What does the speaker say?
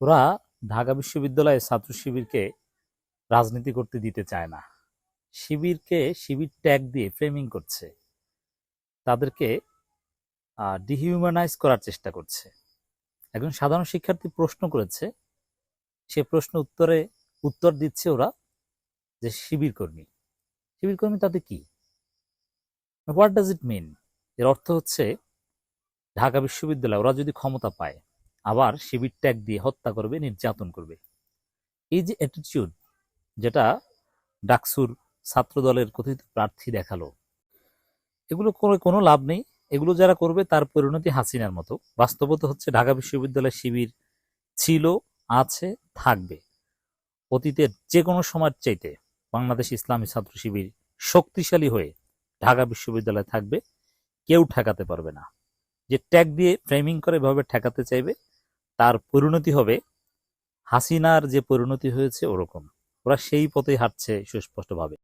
ওরা ঢাকা বিশ্ববিদ্যালয়ে ছাত্র শিবিরকে রাজনীতি করতে দিতে চায় না। শিবিরকে, শিবির ট্যাগ দিয়ে ফ্রেমিং করছে। তাদেরকে ডিহিউম্যানাইজ করার চেষ্টা করছে। একজন সাধারণ শিক্ষার্থী প্রশ্ন করেছে। সে প্রশ্ন উত্তরে, উত্তর দিচ্ছে ওরা যে শিবির কর্মী। শিবির কর্মী তাতে কি? হোয়াট ডাজ ইট মিন এর অর্থ হচ্ছে, ঢাকা বিশ্ববিদ্যালয়, ওরা যদি ক্ষমতা পায় আবার শিবির ট্যাগ দিয়ে হত্যা করবে, নির্যাতন করবে। এই যে অ্যাটিটিউড যেটা ডাকসুর ছাত্র দলের কথিত প্রার্থী দেখাল, এগুলো করে কোনো লাভ নেই। এগুলো যারা করবে তার পরিণতি হাসিনার মতো। বাস্তবতা হচ্ছে ঢাকা বিশ্ববিদ্যালয় শিবির ছিল, আছে, থাকবে। অতীতের যে কোনো সময়ের চাইতে বাংলাদেশ ইসলামী ছাত্র শিবির শক্তিশালী হয়ে ঢাকা বিশ্ববিদ্যালয়ে থাকবে, কেউ ঠেকাতে পারবে না। যে ট্যাগ দিয়ে ফ্রেমিং করে এভাবে ঠেকাতে চাইবে তার পরিণতি হবে। হাসিনার যে পরিণতি হয়েছে ওরকম। ওরা সেই পথেই হাঁটছে সুস্পষ্টভাবে।